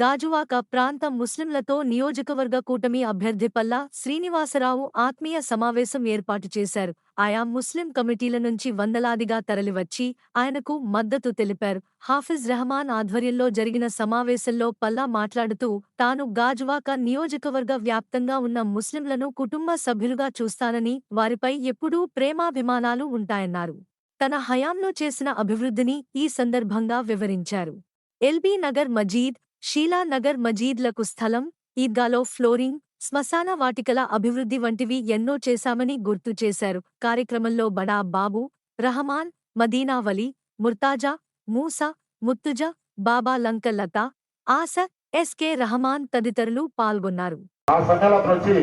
గాజువాక ప్రాంతం ముస్లింలతో నియోజకవర్గ కూటమి అభ్యర్థి పల్లా శ్రీనివాసరావు ఆత్మీయ సమావేశం ఏర్పాటు చేశారు. ఆయా ముస్లిం కమిటీల నుంచి వందలాదిగా తరలివచ్చి ఆయనకు మద్దతు తెలిపారు. హాఫిజ్ రెహమాన్ ఆధ్వర్యంలో జరిగిన సమావేశంలో పల్లా మాట్లాడుతూ తాను గాజువాక నియోజకవర్గ వ్యాప్తంగా ఉన్న ముస్లింలను కుటుంబ సభ్యులుగా చూస్తానని వారిపై ఎప్పుడూ ప్రేమాభిమానాలు ఉంటాయన్నారు. తన హయాంలో చేసిన అభివృద్ధిని ఈ సందర్భంగా వివరించారు. ఎల్బీ నగర్ మజీద్ షీలా నగర్ మజీద్లకు స్థలం ఈద్గాలో ఫ్లోరింగ్ శ్మశాన వాటికల అభివృద్ధి వంటివి ఎన్నో చేశామని గుర్తు చేశారు. కార్యక్రమంలో బడా బాబు రహమాన్ మదీనావలి ముర్తాజా మూసా ముత్తుజ బాబా లంక లత ఆస ఎస్కే రహమాన్ తదితరులు పాల్గొన్నారు. ఆ సంఘాలకు వచ్చి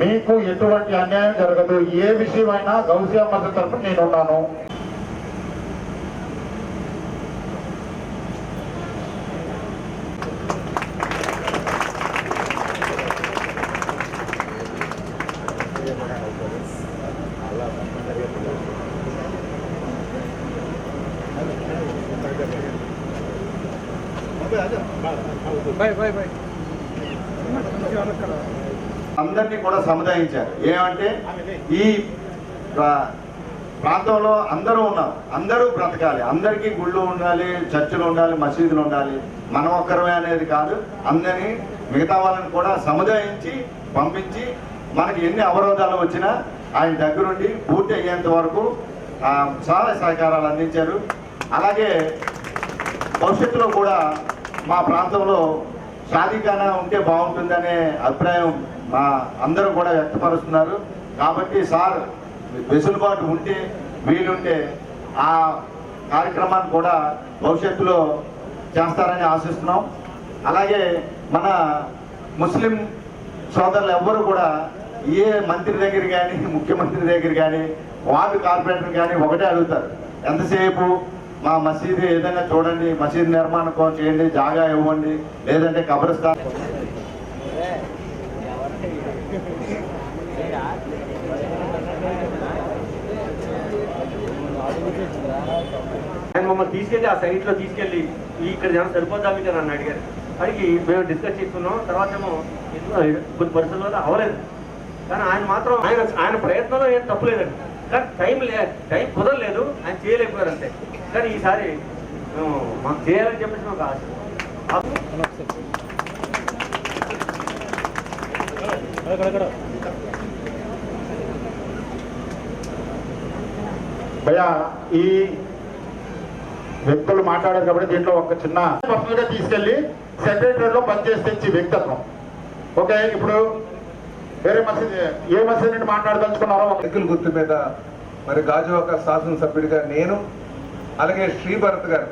మీకు ఎటువంటి అన్యాయం జరగదు ఏ విషయమైనా గౌసియా మద్దతు తరఫున నేనున్నాను. అందరినీ కూడా సముదాయించారు. ఏమంటే ఈ ప్రా- ప్రాంతంలో అందరూ ఉన్నారు. అందరూ బ్రతకాలి. అందరికీ గుళ్ళు ఉండాలి చర్చిలు ఉండాలి మసీదులు ఉండాలి. మనం ఒక్కరమే అనేది కాదు. అందరినీ మిగతా వాళ్ళని కూడా సముదాయించి పంపించి మనకి ఎన్ని అవరోధాలు వచ్చినా ఆయన దగ్గరుండి పూర్తి అయ్యేంత వరకు చాలా సహకారాలు అందించారు. అలాగే భవిష్యత్తులో కూడా మా ప్రాంతంలో షాదీఖానా ఉంటే బాగుంటుందనే అభిప్రాయం మా అందరూ కూడా వ్యక్తపరుస్తున్నారు. కాబట్టి సార్ వెసులుబాటు ఉంటే వీలుంటే ఆ కార్యక్రమాన్ని కూడా భవిష్యత్తులో చేస్తారని ఆశిస్తున్నాం. అలాగే మన ముస్లిం సోదరులు ఎవ్వరూ కూడా ఏ మంత్రి దగ్గర కానీ ముఖ్యమంత్రి దగ్గర కానీ వార్డు కార్పొరేటర్ కానీ ఒకటే అడుగుతారు. ఎంతసేపు మా మసీదు ఏదైనా చూడండి మసీదు నిర్మాణం కోసం చేయండి జాగా ఇవ్వండి లేదంటే కబ్రస్థాన్. ఆయన మమ్మల్ని తీసుకెళ్ళి ఆ సైట్లో తీసుకెళ్ళి ఇక్కడ జనం సరిపోద్దా మీకు నన్ను అడిగారు. అడిగి మేము డిస్కస్ చేసుకున్నాం. తర్వాత ఏమో కొన్ని పరిస్థితుల వల్ల అవ్వలేదు కానీ ఆయన మాత్రం ఆయన ఆయన ప్రయత్నంలో ఏం తప్పులేదండి. కానీ టైం లే టైం కుదరలేదు ఆయన చేయలేకపోయారు అంతే. కానీ ఈసారి మాకు చేయాలని చెప్పేసి మాకు ఆశ. భయ ఈ వ్యక్తులు మాట్లాడారు కాబట్టి దీంట్లో ఒక చిన్న పర్సనల్గా తీసుకెళ్ళి సెక్రటరీలో పనిచేస్తే ఇచ్చే వ్యక్తత్వం. ఓకే ఇప్పుడు వేరే మసీద్ ఏ మసీద్ నుండి మాట్లాడదలుచుకున్నారో ఒక సైకిల్ గుర్తు మీద మరి గాజువాక శాసనసభ్యుడిగా నేను అలాగే శ్రీభరత్ గారు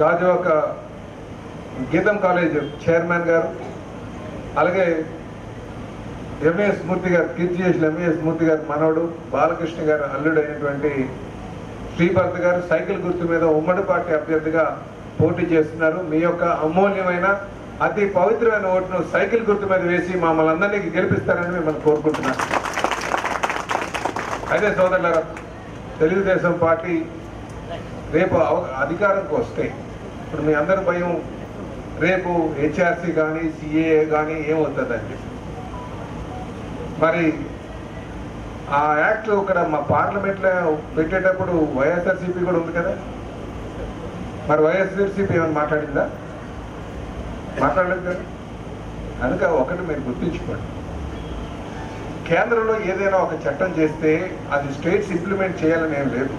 గాజువాక గీతం కాలేజ్ చైర్మన్ గారు అలాగే ఎంఏఎస్ మూర్తి గారు కీర్తి చేసిన ఎంఏఎస్ మూర్తి గారు మనవడు బాలకృష్ణ గారు అల్లుడు అయినటువంటి శ్రీభరత్ గారు సైకిల్ గుర్తు మీద ఉమ్మడి పార్టీ అభ్యర్థిగా పోటీ చేస్తున్నారు. మీ యొక్క అమూల్యమైన అతి పవిత్రమైన ఓటును సైకిల్ గుర్తు మీద వేసి మమ్మల్ని అందరినీ గెలిపిస్తారని మిమ్మల్ని కోరుకుంటున్నాను అదే సోదరులారా తెలుగుదేశం పార్టీ రేపు అవ- అధికారంకి వస్తే ఇప్పుడు మీ అందరి భయం రేపు హెచ్ఆర్సీ కానీ సిఏఏ కానీ ఏమవుతుందండి? మరి ఆ యాక్ట్ ఇక్కడ మా పార్లమెంట్లో పెట్టేటప్పుడు వైఎస్ఆర్సీపీ కూడా ఉంది కదా? మరి వైఎస్ఆర్సీపీ ఏమైనా మాట్లాడిందా? మాట్లాడలేదు కదా? కనుక ఒకటి మీరు గుర్తుంచుకోండి. కేంద్రంలో ఏదైనా ఒక చట్టం చేస్తే అది స్టేట్స్ ఇంప్లిమెంట్ చేయాలని ఏం లేదు.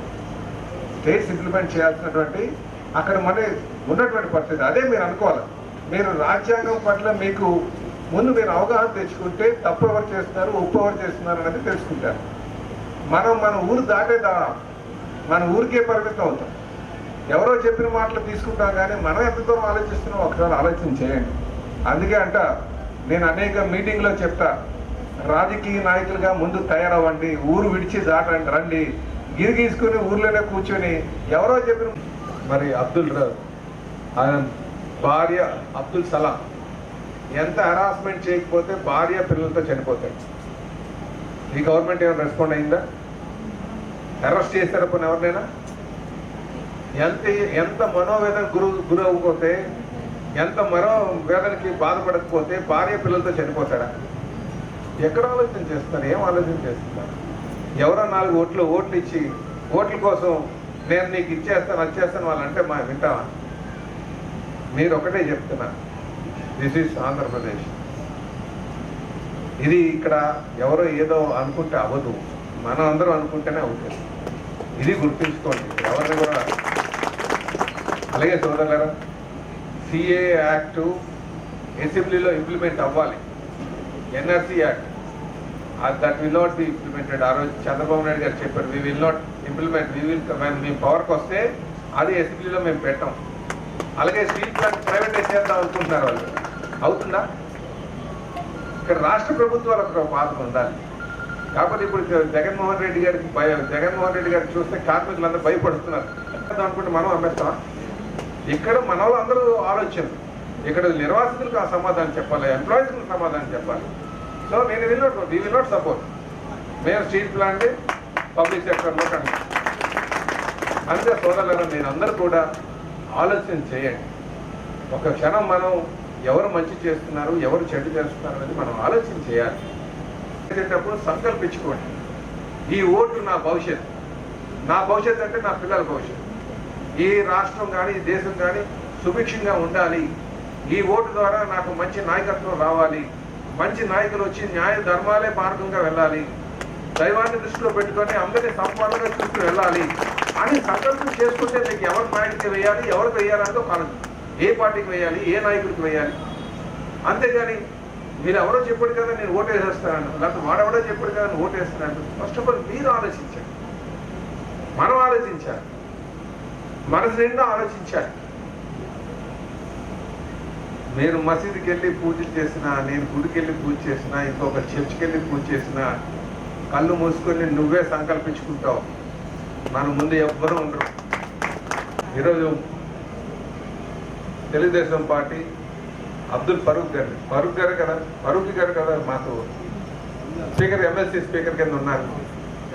స్టేట్స్ ఇంప్లిమెంట్ చేయాల్సినటువంటి అక్కడ మన ఉన్నటువంటి పరిస్థితి. అదే మీరు అనుకోవాలి. మీరు రాజ్యాంగం పట్ల మీకు ముందు మీరు అవగాహన తెచ్చుకుంటే తప్పు ఎవరు చేస్తున్నారు ఉప్పు ఎవరు చేస్తున్నారు అనేది తెలుసుకుంటారు. మనం మన ఊరు దాటేదా మన ఊరికే పరిమితం అవుతాం. ఎవరో చెప్పిన మాటలు తీసుకుంటాం కానీ మనం ఎంత దూరం ఆలోచిస్తున్నాం? ఒకసారి ఆలోచన చేయండి. అందుకే అంట నేను అనేక మీటింగ్లో చెప్తా రాజకీయ నాయకులుగా ముందు తయారవ్వండి ఊరు విడిచి దాటండి రండి గిరి గీసుకుని ఊర్లోనే కూర్చొని ఎవరో చెప్పిన మరి అబ్దుల్ ఆయన భార్య అబ్దుల్ సలాం ఎంత హరాస్మెంట్ చేయకపోతే భార్య పిల్లలతో చనిపోతాడు ఈ గవర్నమెంట్ ఏమైనా రెస్పాండ్ అయిందా? అరెస్ట్ చేస్తారా పోనీ ఎవరినైనా? ఎంత ఎంత మనోవేదన గురు గురి అవ్వకపోతే ఎంత మరో వేదనకి బాధపడకపోతే భార్య పిల్లలతో చనిపోతాడా? ఎక్కడ ఆలోచన చేస్తున్నారు? ఏం ఆలోచన చేస్తున్నారు? ఎవరో నాలుగు ఓట్లు ఓట్లు ఇచ్చి ఓట్ల కోసం నేను నీకు ఇచ్చేస్తాను వచ్చేస్తాను వాళ్ళంటే మా వింటావా మీరు ఒకటే చెప్తున్నా దిస్ ఈస్ ఆంధ్రప్రదేశ్ ఇది ఇక్కడ ఎవరో ఏదో అనుకుంటే అవ్వదు. మనం అందరం అనుకుంటేనే అవుతుంది. ఇది గుర్తుంచుకోండి. ఎవరిని కూడా అలాగే సోదరులారా సిఏ యాక్ట్ అసెంబ్లీలో ఇంప్లిమెంట్ అవ్వాలి. NRC act that will not be implemented ఆ రోజు చంద్రబాబు నాయుడు గారు చెప్పారు we will not implement we will మేము పవర్కి వస్తే అది అసెంబ్లీలో మేము పెట్టాం. అలాగే స్టీల్ ప్లాంట్ ప్రైవేటైజ్ చేద్దాం అనుకుంటున్నారు వాళ్ళు. అవుతుందా? ఇక్కడ రాష్ట్ర ప్రభుత్వాలు ఒక పాత్ర ఉండాలి కాకపోతే ఇప్పుడు జగన్మోహన్ రెడ్డి గారికి భయ జగన్మోహన్ రెడ్డి గారికి చూస్తే కార్మికులందరూ భయపడుతున్నారు. అనుకుంటే మనం అమ్మేస్తామా? ఇక్కడ మన వాళ్ళందరూ ఆలోచన ఇక్కడ నిర్వాసితులకు ఆ సమాధానం చెప్పాలి ఎంప్లాయీస్కి సమాధానం చెప్పాలి. సో నేను will not we will not support మేము స్ట్రీట్ ప్లాంట్ పబ్లిక్ సెక్టర్లో కండి అంతే సోదరులను నేను అందరూ కూడా ఆలోచన చేయండి. ఒక క్షణం మనం ఎవరు మంచి చేస్తున్నారు ఎవరు చెడు చేస్తున్నారు అనేది మనం ఆలోచన చేయాలి. చేసేటప్పుడు సంకల్పించుకోండి. ఈ ఓటు నా భవిష్యత్ నా భవిష్యత్ అంటే నా పిల్లల భవిష్యత్ ఈ రాష్ట్రం కానీ ఈ దేశం కానీ సుభిక్షంగా ఉండాలి. ఈ ఓటు ద్వారా నాకు మంచి నాయకత్వం రావాలి. మంచి నాయకులు వచ్చి న్యాయ ధర్మాలే మార్గంగా వెళ్ళాలి. దైవాన్ని దృష్టిలో పెట్టుకొని అందరినీ సంపాదనగా చూస్తూ వెళ్ళాలి అని సంకల్పం చేసుకుంటే నీకు ఎవరి నాయకుడికి వేయాలి ఎవరికి వేయాలంటే ఒక ఏ పార్టీకి వేయాలి ఏ నాయకుడికి వేయాలి? అంతేగాని మీరు ఎవరో చెప్పాడు కదా నేను ఓటు వేసేస్తాను లేకపోతే వాడెవడో చెప్పాడు కదా నేను ఓటు వేస్తున్నాను ఫస్ట్ ఆఫ్ ఆల్ మీరు ఆలోచించండి. మనం ఆలోచించాలి. మనసు నిండా ఆలోచించాలి. నేను మసీదుకి వెళ్ళి పూజలు చేసినా నేను గుడికి వెళ్ళి పూజ చేసినా ఇంకొక చర్చికి వెళ్ళి పూజ చేసినా కళ్ళు మూసుకొని నువ్వే సంకల్పించుకుంటావు. మన ముందు ఎవ్వరూ ఉండరు. ఈరోజు తెలుగుదేశం పార్టీ అబ్దుల్ ఫరూక్ గారు ఫరూక్ గారు కదా? ఫరూక్ గారు కదా మాకు స్పీకర్ ఎమ్మెల్సీ స్పీకర్ కింద ఉన్నారు.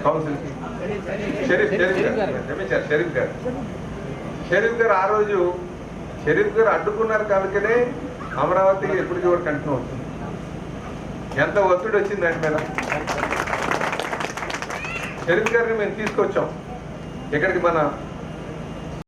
కౌన్సిల్కి. షరీఫ్ షరీఫ్ గారు. క్షమించారు షరీఫ్ గారు. షరీఫ్ గారు ఆ రోజు షరీఫ్ గారు అడ్డుకున్నారు కనుకనే అమరావతి ఎప్పటికీ కూడా కంటిన్యూ అవుతుంది. ఎంత ఒత్తిడి వచ్చింది దాని మీద? షరీఫ్ గారిని మేము తీసుకొచ్చాం. ఇక్కడికి మన